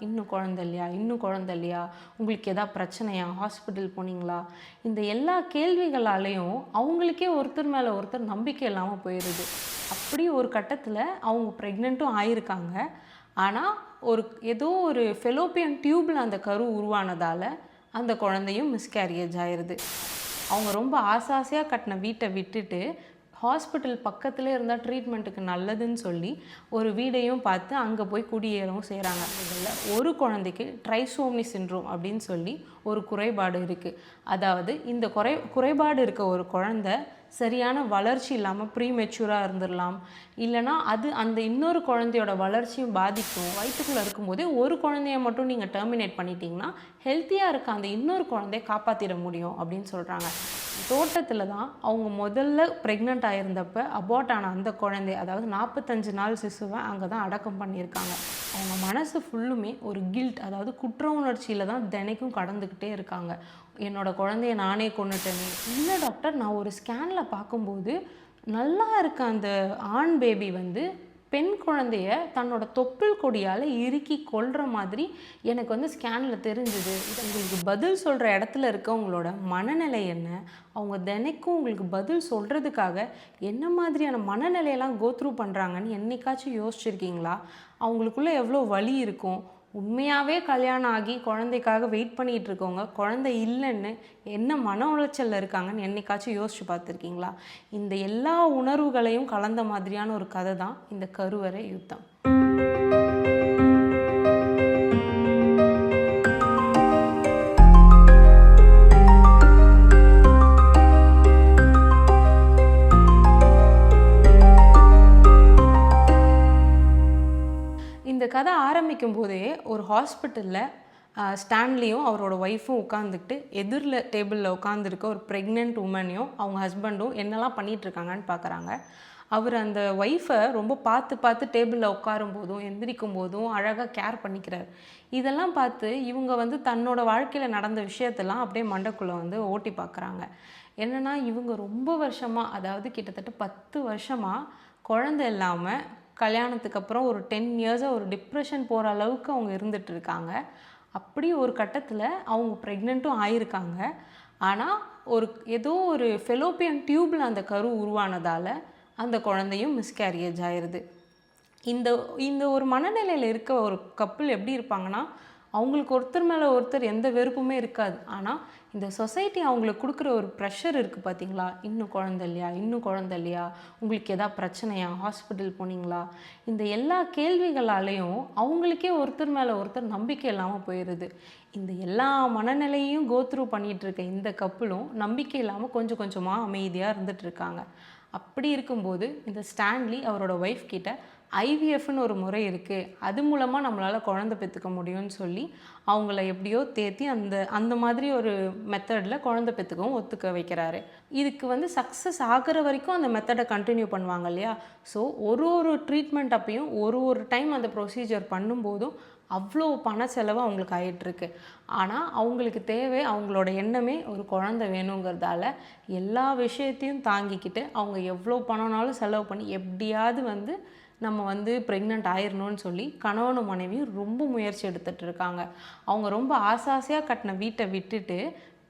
இன்னும் குழந்த இல்லையா? இன்னும் குழந்த இல்லையா? உங்களுக்கு எதா பிரச்சனையா? ஹாஸ்பிட்டல் போனீங்களா? இந்த எல்லா கேள்விகளாலேயும் அவங்களுக்கே ஒருத்தர் மேலே ஒருத்தர் நம்பிக்கை இல்லாமல் போயிடுது அப்படி ஒரு கட்டத்தில் அவங்க ப்ரெக்னெண்ட்டும் ஆயிருக்காங்க. ஆனால் ஒரு ஏதோ ஒரு ஃபெலோப்பியன் டியூப்பில் அந்த கரு உருவானதால் அந்த குழந்தையும் மிஸ்கேரியேஜ் ஆயிடுது அவங்க ரொம்ப ஆசை ஆசையாக கட்டின வீட்டை விட்டுட்டு ஹாஸ்பிட்டல் பக்கத்தில் இருந்தால் ட்ரீட்மெண்ட்டுக்கு நல்லதுன்னு சொல்லி ஒரு வீடையும் பார்த்து அங்கே போய் குடியேறவும் செய்கிறாங்க இதில் ஒரு குழந்தைக்கு ட்ரைசோம்னி சின்ரோம் அப்படின்னு சொல்லி ஒரு குறைபாடு இருக்குது அதாவது இந்த குறை குறைபாடு இருக்க ஒரு குழந்தை சரியான வளர்ச்சி இல்லாமல் ப்ரீ மெச்சூராக இருந்துடலாம் இல்லைனா அது அந்த இன்னொரு குழந்தையோட வளர்ச்சியும் பாதிக்கும். வயிற்றுக்குள்ளே இருக்கும்போதே ஒரு குழந்தைய மட்டும் நீங்கள் டெர்மினேட் பண்ணிட்டீங்கன்னா ஹெல்த்தியாக இருக்க அந்த இன்னொரு குழந்தைய காப்பாற்றிட முடியும் அப்படின்னு சொல்கிறாங்க தோட்டத்தில் தான் அவங்க முதல்ல ப்ரெக்னென்ட் ஆகிருந்தப்ப அபார்ட் ஆன அந்த குழந்தை அதாவது நாற்பத்தஞ்சு நாள் சிசுவை அங்கே தான் அடக்கம் பண்ணியிருக்காங்க. அவங்க மனசு ஃபுல்லுமே ஒரு கில்ட் அதாவது குற்ற உணர்ச்சியில் தான் தினைக்கும் கடந்துக்கிட்டே இருக்காங்க. என்னோட குழந்தைய நானே கொண்டுட்டேனே இல்லை டாக்டர் நான் ஒரு ஸ்கேனில் பார்க்கும்போது நல்லா இருக்க அந்த ஆண் பேபி வந்து பெண் குழந்தைய தன்னோட தொப்பில் கொடியால் இறுக்கி கொள்கிற மாதிரி எனக்கு வந்து ஸ்கேனில் தெரிஞ்சுது. இது உங்களுக்கு பதில் சொல்கிற இடத்துல இருக்கவங்களோட மனநிலை என்ன? அவங்க தினைக்கும் உங்களுக்கு பதில் சொல்கிறதுக்காக என்ன மாதிரியான மனநிலையெல்லாம் கோத்ரூ பண்ணுறாங்கன்னு என்னைக்காச்சும் யோசிச்சிருக்கீங்களா? அவங்களுக்குள்ளே எவ்வளோ வலி இருக்கும்? உண்மையாகவே கல்யாணம் ஆகி குழந்தைக்காக வெயிட் பண்ணிகிட்டு இருக்கவங்க குழந்தை இல்லைன்னு என்ன மன உளைச்சலில் இருக்காங்கன்னு என்னைக்காச்சும் யோசிச்சு பார்த்துருக்கீங்களா? இந்த எல்லா உணர்வுகளையும் கலந்த மாதிரியான ஒரு கதை தான் இந்த கருவறை யுத்தம். ஆரம்பிக்கும் போதே ஒரு ஹாஸ்பிட்டலில் ஸ்டான்லியும் அவரோட ஒய்ஃபும் உட்காந்துக்கிட்டு எதிரில் டேபிளில் உட்காந்துருக்க ஒரு ப்ரெக்னென்ட் உமனையும் அவங்க ஹஸ்பண்டும் என்னெல்லாம் பண்ணிகிட்ருக்காங்கன்னு பார்க்குறாங்க அவர் அந்த ஒய்ஃபை ரொம்ப பார்த்து பார்த்து டேபிளில் உட்காரும் போதும் எந்திரிக்கும் போதும் அழகாக கேர் பண்ணிக்கிறார். இதெல்லாம் பார்த்து இவங்க வந்து தன்னோட வாழ்க்கையில் நடந்த விஷயத்தெல்லாம் அப்படியே மண்டக்குள்ளே வந்து ஓட்டி பார்க்குறாங்க என்னென்னா இவங்க ரொம்ப வருஷமாக அதாவது கிட்டத்தட்ட பத்து வருஷமாக குழந்தை இல்லாமல் கல்யாணத்துக்கு அப்புறம் ஒரு டென் இயர்ஸாக ஒரு டிப்ரெஷன் போகிற அளவுக்கு அவங்க இருந்துட்டு இருக்காங்க. அப்படி ஒரு கட்டத்தில் அவங்க ப்ரெக்னெண்ட்டும் ஆயிருக்காங்க. ஆனால் ஒரு ஏதோ ஒரு ஃபெலோப்பியன் டியூப்பில் அந்த கரு உருவானதால் அந்த குழந்தையும் மிஸ்கேரியேஜ் ஆயிடுது இந்த இந்த ஒரு மனநிலையில் இருக்க ஒரு கப்புள் எப்படி இருப்பாங்கன்னா அவங்களுக்கு ஒருத்தர் மேலே ஒருத்தர் எந்த வெறுப்புமே இருக்காது. ஆனால் இந்த சொசைட்டி அவங்களுக்கு கொடுக்குற ஒரு ப்ரெஷர் இருக்குது பார்த்தீங்களா இன்னும் குழந்த இல்லையா? இன்னும் குழந்த இல்லையா? உங்களுக்கு எதா பிரச்சனையா? ஹாஸ்பிட்டல் போனீங்களா? இந்த எல்லா கேள்விகளாலேயும் அவங்களுக்கே ஒருத்தர் மேலே ஒருத்தர் நம்பிக்கை இல்லாமல் போயிடுது இந்த எல்லா மனநிலையும் கோத்ரூ பண்ணிகிட்டு இருக்க இந்த கப்பலும் நம்பிக்கை இல்லாமல் கொஞ்சம் கொஞ்சமாக அமைதியாக இருந்துகிட்ருக்காங்க அப்படி இருக்கும்போது இந்த ஸ்டான்லி அவரோட ஒய்ஃப் கிட்ட ஐவிஎஃப்னு ஒரு முறை இருக்குது அது மூலமாக நம்மளால் குழந்தை பெற்றுக்க முடியும்னு சொல்லி அவங்கள எப்படியோ தேத்தி அந்த அந்த மாதிரி ஒரு மெத்தடில் குழந்தை பெற்றுக்கவும் ஒத்துக்க வைக்கிறாரு. இதுக்கு வந்து சக்ஸஸ் ஆகிற வரைக்கும் அந்த மெத்தடை கண்டினியூ பண்ணுவாங்க இல்லையா? ஸோ ஒரு ஒரு ட்ரீட்மெண்ட் அப்பையும் ஒரு ஒரு டைம் அந்த ப்ரொசீஜர் பண்ணும்போதும் அவ்வளோ பண செலவு அவங்களுக்கு ஆயிட்டுருக்கு. ஆனால் அவங்களுக்கு தேவை அவங்களோட எண்ணமே ஒரு குழந்தை வேணுங்கிறதால எல்லா விஷயத்தையும் தாங்கிக்கிட்டு அவங்க எவ்வளோ பணம்னாலும் செலவு பண்ணி எப்படியாவது வந்து நம்ம வந்து ப்ரெக்னென்ட் ஆயிடணும்னு சொல்லி கணவனும் மனைவியும் ரொம்ப முயற்சி எடுத்துகிட்டு இருக்காங்க. அவங்க ரொம்ப ஆசை ஆசையாக கட்டின வீட்டை விட்டுட்டு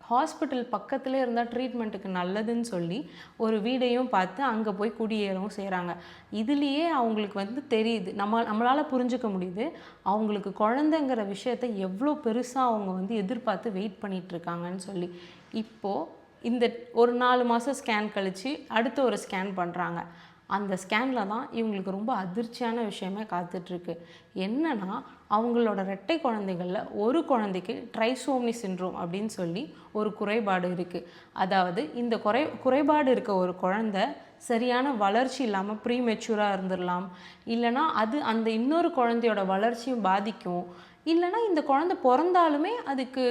ஹாஸ்பிட்டல் பக்கத்துலேயே இருந்தால் ட்ரீட்மெண்ட்டுக்கு நல்லதுன்னு சொல்லி ஒரு வீடையும் பார்த்து அங்கே போய் குடியேறவும் செய்கிறாங்க இதுலேயே அவங்களுக்கு வந்து தெரியுது. நம்ம நம்மளால் புரிஞ்சுக்க முடியுது. அவங்களுக்கு குழந்தைங்கிற விஷயத்த எவ்வளோ பெருசாக அவங்க வந்து எதிர்பார்த்து வெயிட் பண்ணிகிட்ருக்காங்கன்னு சொல்லி. இப்போது இந்த ஒரு நாலு மாதம் ஸ்கேன் கழித்து அடுத்த ஒரு ஸ்கேன் பண்ணுறாங்க அந்த ஸ்கேனில் தான் இவங்களுக்கு ரொம்ப அதிர்ச்சியான விஷயமே காத்துட்ருக்கு. என்னென்னா அவங்களோட ரெட்டை குழந்தைகளில் ஒரு குழந்தைக்கு ட்ரைசோம்னி சின்ரோம் அப்படின்னு சொல்லி ஒரு குறைபாடு இருக்குது அதாவது இந்த குறை குறைபாடு இருக்க ஒரு குழந்தை சரியான வளர்ச்சி இல்லாமல் ப்ரீ மெச்சூராக இருந்துடலாம் இல்லைனா அது அந்த இன்னொரு குழந்தையோட வளர்ச்சியும் பாதிக்கும். இல்லைனா இந்த குழந்தை பிறந்தாலுமே அதுக்கு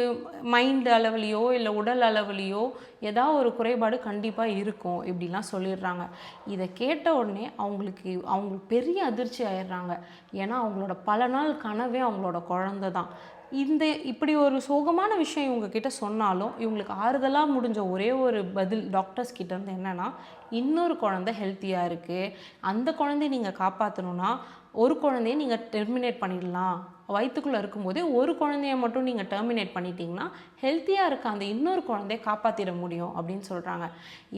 மைண்ட் அளவுலேயோ இல்லை உடல் அளவுலேயோ ஏதாவது ஒரு குறைபாடு கண்டிப்பாக இருக்கும் இப்படிலாம் சொல்லிடுறாங்க. இதை கேட்ட உடனே அவங்களுக்கு அவங்களுக்கு பெரிய அதிர்ச்சி ஆயிடுறாங்க. ஏன்னா அவங்களோட பல நாள் கனவே அவங்களோட குழந்த தான். இந்த இப்படி ஒரு சோகமான விஷயம் இவங்க கிட்ட சொன்னாலும் இவங்களுக்கு ஆறுதலாக முடிஞ்ச ஒரே ஒரு பதில் டாக்டர்ஸ் கிட்ட இருந்து என்னன்னா இன்னொரு குழந்தை ஹெல்த்தியாக இருக்குது அந்த குழந்தைய நீங்கள் காப்பாற்றணுன்னா ஒரு குழந்தைய நீங்கள் டெர்மினேட் பண்ணிடலாம். வயிற்றுக்குள்ளே இருக்கும்போதே ஒரு குழந்தைய மட்டும் நீங்கள் டெர்மினேட் பண்ணிட்டீங்கன்னா ஹெல்த்தியாக இருக்க அந்த இன்னொரு குழந்தைய காப்பாற்றிட முடியும் அப்படின்னு சொல்கிறாங்க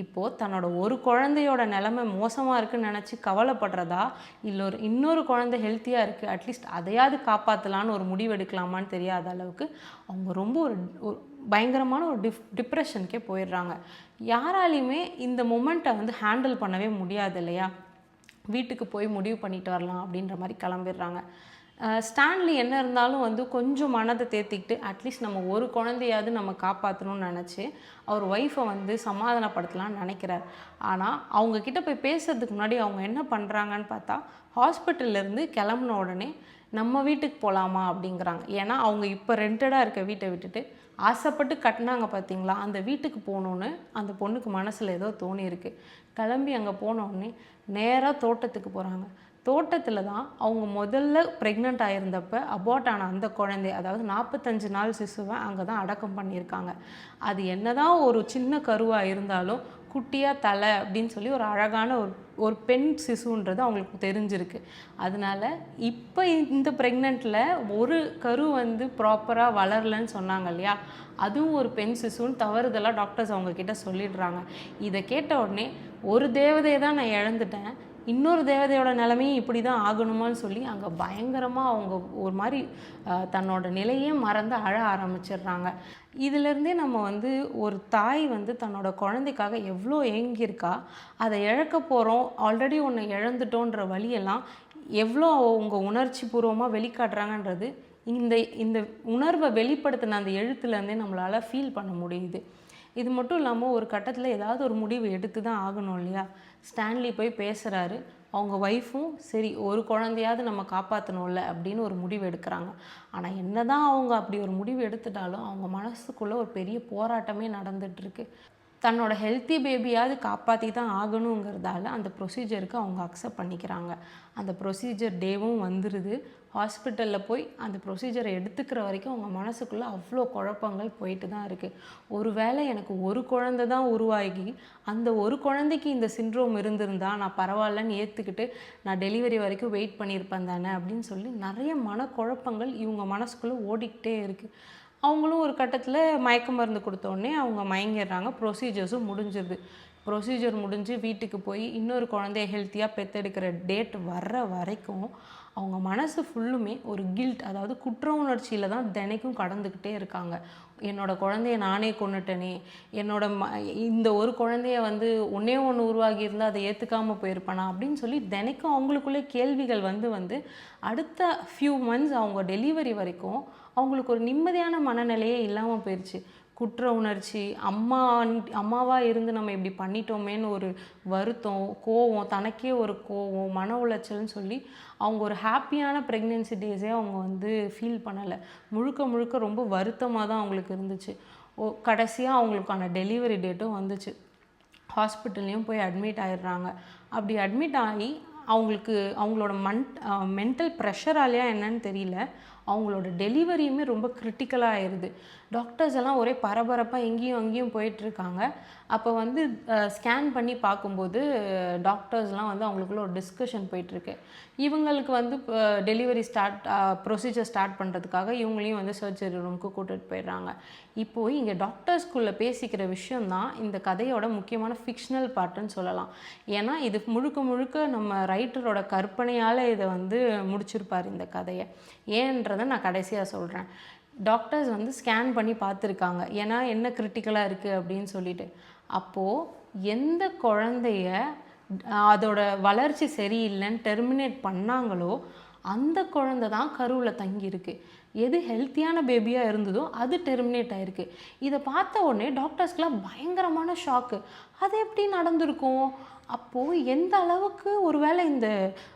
இப்போது தன்னோட ஒரு குழந்தையோட நிலமை மோசமாக இருக்குன்னு நினச்சி கவலைப்படுறதா? இல்லை ஒரு இன்னொரு குழந்தை ஹெல்த்தியாக இருக்குது அட்லீஸ்ட் அதையாவது காப்பாற்றலான்னு ஒரு முடிவு எடுக்கலாமான்னு தெரியாத அளவுக்கு அவங்க ரொம்ப ஒரு ஒரு பயங்கரமான ஒரு டிப் டிப்ரெஷனுக்கே போயிடுறாங்க. யாராலையுமே இந்த மொமெண்ட்டை வந்து ஹேண்டில் பண்ணவே முடியாது இல்லையா? வீட்டுக்கு போய் முடிவு பண்ணிட்டு வரலாம் அப்படின்ற மாதிரி கிளம்பிடுறாங்க. ஸ்டான்லி என்ன இருந்தாலும் வந்து கொஞ்சம் மனதை தேர்த்திக்கிட்டு அட்லீஸ்ட் நம்ம ஒரு குழந்தையாவது நம்ம காப்பாற்றணும்னு நினச்சி அவர் ஒய்ஃபை வந்து சமாதானப்படுத்தலாம்னு நினைக்கிறார். ஆனால் அவங்கக்கிட்ட போய் பேசுறதுக்கு முன்னாடி அவங்க என்ன பண்ணுறாங்கன்னு பார்த்தா ஹாஸ்பிட்டல்லேருந்து கிளம்புன உடனே நம்ம வீட்டுக்கு போகலாமா அப்படிங்கிறாங்க. ஏன்னா அவங்க இப்போ ரெண்டடாக இருக்க வீட்டை விட்டுட்டு ஆசைப்பட்டு கட்டினாங்க பார்த்தீங்களா அந்த வீட்டுக்கு போகணுன்னு அந்த பொண்ணுக்கு மனசில் ஏதோ தோணி இருக்கு. கிளம்பி அங்கே போனோடனே நேராக தோட்டத்துக்கு போகிறாங்க தோட்டத்தில் தான் அவங்க முதல்ல ப்ரெக்னென்ட் ஆகிருந்தப்ப அபார்ட் ஆன அந்த குழந்தை அதாவது நாற்பத்தஞ்சு நாள் சிசுவை அங்கே தான் அடக்கம் பண்ணியிருக்காங்க. அது என்னதான் ஒரு சின்ன கருவாக இருந்தாலும் குட்டியாக தலை அப்படின்னு சொல்லி ஒரு அழகான ஒரு ஒரு பெண் சிசுன்றது அவங்களுக்கு தெரிஞ்சிருக்கு. அதனால இப்போ இந்த ப்ரெக்னெண்ட்டில் ஒரு கரு வந்து ப்ராப்பராக வளரலன்னு சொன்னாங்க இல்லையா? அதுவும் ஒரு பெண் சிசுன்னு தவறுதலாக டாக்டர்ஸ் அவங்கக்கிட்ட சொல்லிடுறாங்க. இதை கேட்ட உடனே ஒரு தேவதையை தான் நான் இழந்துட்டேன். இன்னொரு தேவதையோட நிலைமையும் இப்படி தான் ஆகணுமான்னு சொல்லி அங்கே பயங்கரமாக அவங்க ஒரு மாதிரி தன்னோட நிலையே மறந்து அழ ஆரம்பிச்சிடுறாங்க. இதிலேருந்தே நம்ம வந்து ஒரு தாய் வந்து தன்னோட குழந்தைக்காக எவ்வளோ ஏங்கியிருக்கா அதை இழக்க போகிறோம் ஆல்ரெடி ஒன்று இழந்துட்டோன்ற வழியெல்லாம் எவ்வளோ அவங்க உணர்ச்சி பூர்வமாக வெளிக்காட்டுறாங்கன்றது இந்த இந்த உணர்வை வெளிப்படுத்தின அந்த எழுத்துலேருந்தே நம்மளால் ஃபீல் பண்ண முடியுது. இது மட்டும் இல்லாமல் ஒரு கட்டத்தில் ஏதாவது ஒரு முடிவு எடுத்து தான் ஆகணும் இல்லையா? ஸ்டான்லி போய் பேசுகிறாரு அவங்க ஒய்ஃபும் சரி ஒரு குழந்தையாவது நம்ம காப்பாற்றணும்ல அப்படின்னு ஒரு முடிவு எடுக்கிறாங்க. ஆனால் என்ன தான் அவங்க அப்படி ஒரு முடிவு எடுத்துட்டாலும் அவங்க மனசுக்குள்ளே ஒரு பெரிய போராட்டமே நடந்துகிட்ருக்கு தன்னோட ஹெல்த்தி பேபியாவது காப்பாற்றி தான் ஆகணுங்கிறதால அந்த ப்ரொசீஜருக்கு அவங்க அக்செப்ட் பண்ணிக்கிறாங்க. அந்த ப்ரொசீஜர் டேவும் வந்துடுது ஹாஸ்பிட்டலில் போய் அந்த ப்ரொசீஜரை எடுத்துக்கிற வரைக்கும் அவங்க மனசுக்குள்ளே அவ்வளோ குழப்பங்கள் போயிட்டு தான் இருக்குது ஒருவேளை எனக்கு ஒரு குழந்தை தான் உருவாகி அந்த ஒரு குழந்தைக்கு இந்த சிண்ட்ரோம் இருந்திருந்தா நான் பரவாயில்லன்னு ஏற்றுக்கிட்டு நான் டெலிவரி வரைக்கும் வெயிட் பண்ணியிருப்பேன் தானே அப்படின்னு சொல்லி நிறைய மனக்குழப்பங்கள் இவங்க மனசுக்குள்ளே ஓடிக்கிட்டே இருக்குது அவங்களும் ஒரு கட்டத்தில் மயக்க மருந்து கொடுத்தோடனே அவங்க மயங்கிடுறாங்க. ப்ரொசீஜர்ஸும் முடிஞ்சிருது. ப்ரொசீஜர் முடிஞ்சு வீட்டுக்கு போய் இன்னொரு குழந்தைய ஹெல்த்தியாக பெத்தெடுக்கிற டேட் வர்ற வரைக்கும் அவங்க மனசு ஃபுல்லுமே ஒரு கில்ட் அதாவது குற்ற உணர்ச்சியில் தான் தினைக்கும் கடந்துக்கிட்டே இருக்காங்க. என்னோட குழந்தைய நானே கொண்டுட்டனே என்னோட ம இந்த ஒரு குழந்தைய வந்து ஒன்றே ஒன்று உருவாகி இருந்தால் அதை ஏற்றுக்காமல் போயிருப்பானா அப்படின்னு சொல்லி தினைக்கும் அவங்களுக்குள்ளே கேள்விகள் வந்து வந்து அடுத்த ஃபியூ மந்த்ஸ் அவங்க டெலிவரி வரைக்கும் அவங்களுக்கு ஒரு நிம்மதியான மனநிலையே இல்லாமல் போயிடுச்சு குற்ற உணர்ச்சி அம்மா அம்மாவாக இருந்து நம்ம இப்படி பண்ணிட்டோமேன்னு ஒரு வருத்தம் கோவம் தனக்கே ஒரு கோவம் மன உளைச்சல்னு சொல்லி அவங்க ஒரு ஹாப்பியான ப்ரெக்னென்சி டேஸே அவங்க வந்து ஃபீல் பண்ணலை. முழுக்க முழுக்க ரொம்ப வருத்தமாக தான் அவங்களுக்கு இருந்துச்சு. ஓ கடைசியாக அவங்களுக்கான டெலிவரி டேட்டும் வந்துச்சு. ஹாஸ்பிட்டல்லையும் போய் அட்மிட் ஆயிடுறாங்க. அப்படி அட்மிட் ஆகி அவங்களுக்கு அவங்களோட மன் மென்டல் ப்ரெஷராலையா என்னன்னு தெரியல. அவங்களோட டெலிவரியுமே ரொம்ப கிரிட்டிக்கலாக ஆயிடுது டாக்டர்ஸ் எல்லாம் ஒரே பரபரப்பாக எங்கேயும் அங்கேயும் போயிட்டுருக்காங்க. அப்போ வந்து ஸ்கேன் பண்ணி பார்க்கும்போது டாக்டர்ஸ்லாம் வந்து அவங்களுக்குள்ள ஒரு டிஸ்கஷன் போயிட்டுருக்கு. இவங்களுக்கு வந்து டெலிவரி ஸ்டார்ட் ப்ரொசீஜர் ஸ்டார்ட் பண்ணுறதுக்காக இவங்களையும் வந்து சர்ஜரி ரூமுக்கு கூட்டிகிட்டு போயிடுறாங்க. இப்போது இங்கே டாக்டர்ஸ்குள்ளே பேசிக்கிற விஷயம்தான் இந்த கதையோட முக்கியமான ஃபிக்ஷனல் பார்ட்டுன்னு சொல்லலாம். ஏன்னா இது முழுக்க முழுக்க நம்ம ரைட்டரோட கற்பனையால் இதை வந்து முடிச்சிருப்பார் இந்த கதையை. ஏன்ற ஏன்றதை நான் கடைசியாக சொல்கிறேன் டாக்டர்ஸ் வந்து ஸ்கேன் பண்ணி பார்த்துருக்காங்க. ஏன்னா என்ன கிரிட்டிக்கலாக இருக்குது அப்படின்னு சொல்லிட்டு. அப்போது எந்த குழந்தைய அதோட வளர்ச்சி சரியில்லைன்னு டெர்மினேட் பண்ணாங்களோ அந்த குழந்தை தான் கருவில் தங்கியிருக்கு. எது ஹெல்த்தியான பேபியாக இருந்ததோ அது டெர்மினேட் ஆகிருக்கு இதை பார்த்த உடனே டாக்டர்ஸ்க்கெலாம் பயங்கரமான ஷாக்கு அது எப்படி நடந்திருக்கும்? அப்போது எந்த அளவுக்கு ஒருவேளை இந்த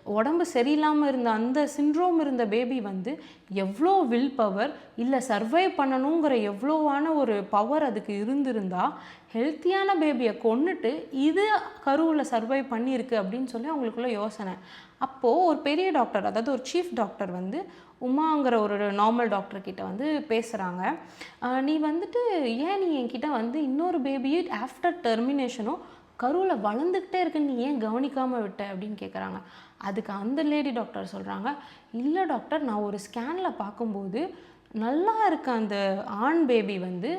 உடம்பு சரியில்லாமல் இருந்த அந்த சிண்ட்ரோம் இருந்த பேபி வந்து எவ்வளோ வில் பவர் இல்லை சர்வை பண்ணணுங்கிற எவ்வளோவான ஒரு பவர் அதுக்கு இருந்திருந்தால் ஹெல்த்தியான பேபியை கொண்டுட்டு இது கருவில் சர்வை பண்ணியிருக்கு அப்படின்னு சொல்லி அவங்களுக்குள்ள யோசனை. அப்போது ஒரு பெரிய டாக்டர் அதாவது ஒரு சீஃப் டாக்டர் வந்து உமாங்கிற ஒரு நார்மல் டாக்டர் கிட்ட வந்து பேசுகிறாங்க நீ வந்துட்டு ஏன் நீ என்கிட்ட வந்து இன்னொரு பேபியை ஆஃப்டர் டெர்மினேஷனும் கருவில் வளர்ந்துக்கிட்டே இருக்கு நீ ஏன் கவனிக்காமல் விட்ட அப்படின்னு கேட்குறாங்க அதுக்கு அந்த லேடி டாக்டர் சொல்கிறாங்க இல்லை டாக்டர் நான் ஒரு ஸ்கேனில் பார்க்கும்போது நல்லா இருக்க அந்த ஆண் பேபி வந்து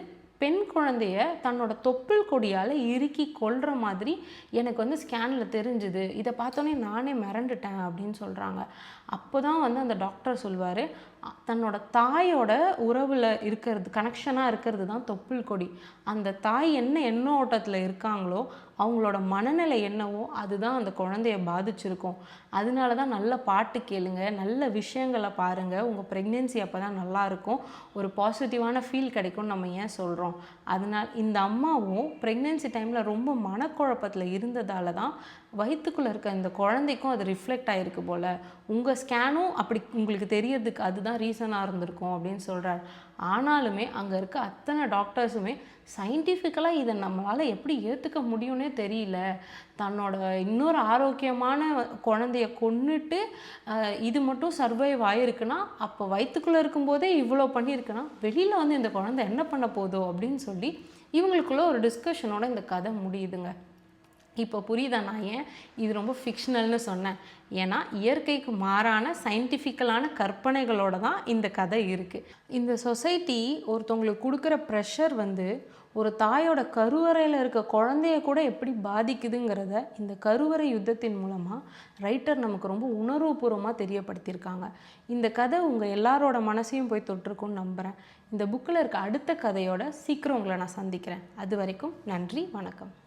பெண் குழந்தைய தன்னோட தொப்புள் கொடியால் இறுக்கி கொள்கிற மாதிரி எனக்கு வந்து ஸ்கேனில் தெரிஞ்சுது. இதை பார்த்தோன்னே நானே மிரண்டுட்டேன் அப்படின்னு சொல்கிறாங்க அப்போ தான் வந்து அந்த டாக்டர் சொல்வார் தன்னோட தாயோட உறவில் இருக்கிறது கனெக்ஷனாக இருக்கிறது தான் தொப்புள் கொடி. அந்த தாய் என்ன எண்ணோட்டத்தில் இருக்காங்களோ அவங்களோட மனநிலை என்னவோ அதுதான் அந்த குழந்தைய பாதிச்சிருக்கும். அதனால தான் நல்ல பாட்டு கேளுங்க நல்ல விஷயங்களை பாருங்கள் உங்கள் ப்ரெக்னென்சி அப்போ தான் நல்லாயிருக்கும். ஒரு பாசிட்டிவான ஃபீல் கிடைக்கும்னு நம்ம ஏன் சொல்கிறோம் அதனால் இந்த அம்மாவும் ப்ரெக்னென்சி டைமில் ரொம்ப மனக்குழப்பத்தில் இருந்ததால தான் வயிற்றுக்குள்ளே இருக்க இந்த குழந்தைக்கும் அது ரிஃப்ளெக்ட் ஆகிருக்கு போல். உங்கள் ஸ்கேனும் அப்படி உங்களுக்கு தெரியறதுக்கு அதுதான் ரீசனாக இருந்திருக்கும் அப்படின்னு சொல்கிறார் ஆனாலுமே அங்கே இருக்க அத்தனை டாக்டர்ஸுமே சயின்டிஃபிக்கலாக இதை நம்மளால் எப்படி ஏற்றுக்க முடியும்னே தெரியல. தன்னோட இன்னொரு ஆரோக்கியமான குழந்தைய கொன்னுட்டு இது மட்டும் சர்வைவ் ஆகிருக்குன்னா அப்போ வயிற்றுக்குள்ளே இருக்கும்போதே இவ்வளோ பண்ணியிருக்குன்னா வெளியில் வந்து இந்த குழந்தை என்ன பண்ண போதோ அப்படின்னு சொல்லி இவங்களுக்குள்ள ஒரு டிஸ்கஷனோட இந்த கதை முடியுதுங்க. இப்போ புரியுதா நான் ஏன்? இது ரொம்ப ஃபிக்ஷனல்னு சொன்னேன். ஏன்னா இயற்கைக்கு மாறான சயின்டிஃபிக்கலான கற்பனைகளோட தான் இந்த கதை இருக்குது இந்த சொசைட்டி ஒருத்தவங்களுக்கு கொடுக்குற ப்ரெஷர் வந்து ஒரு தாயோட கருவறையில் இருக்க குழந்தைய கூட எப்படி பாதிக்குதுங்கிறத இந்த கருவறை யுத்தத்தின் மூலமாக ரைட்டர் நமக்கு ரொம்ப உணர்வுபூர்வமாக தெரியப்படுத்தியிருக்காங்க. இந்த கதை உங்கள் எல்லாரோட மனசையும் போய் தொட்டிருக்கும்னு நம்புகிறேன் இந்த புக்கில் இருக்க அடுத்த கதையோட சீக்கிரம் உங்களை நான் சந்திக்கிறேன். அது வரைக்கும் நன்றி வணக்கம்.